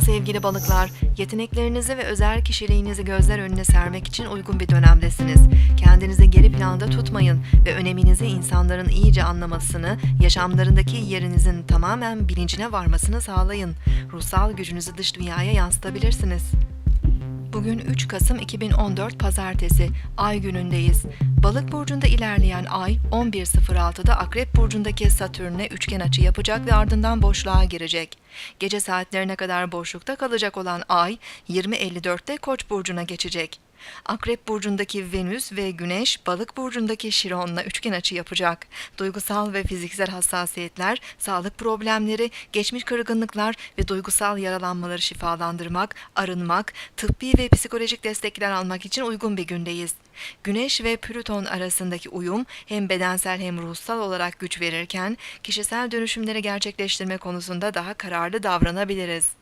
sevgili balıklar, yeteneklerinizi ve özel kişiliğinizi gözler önüne sermek için uygun bir dönemdesiniz. Kendinizi geri planda tutmayın ve öneminizi insanların iyice anlamasını, yaşamlarındaki yerinizin tamamen bilincine varmasını sağlayın. Ruhsal gücünüzü dış dünyaya yansıtabilirsiniz. Bugün 3 Kasım 2014 Pazartesi, Ay günündeyiz. Balık burcunda ilerleyen Ay 11.06'da Akrep burcundaki Satürn'e üçgen açı yapacak ve ardından boşluğa girecek. Gece saatlerine kadar boşlukta kalacak olan Ay 20.54'te Koç burcuna geçecek. Akrep burcundaki Venüs ve Güneş Balık burcundaki Şiron'la üçgen açı yapacak. Duygusal ve fiziksel hassasiyetler, sağlık problemleri, geçmiş kırgınlıklar ve duygusal yaralanmaları şifalandırmak, arınmak, tıbbi ve psikolojik destekler almak için uygun bir gündeyiz. Güneş ve Plüton arasındaki uyum hem bedensel hem ruhsal olarak güç verirken kişisel dönüşümleri gerçekleştirme konusunda daha kararlı davranabiliriz.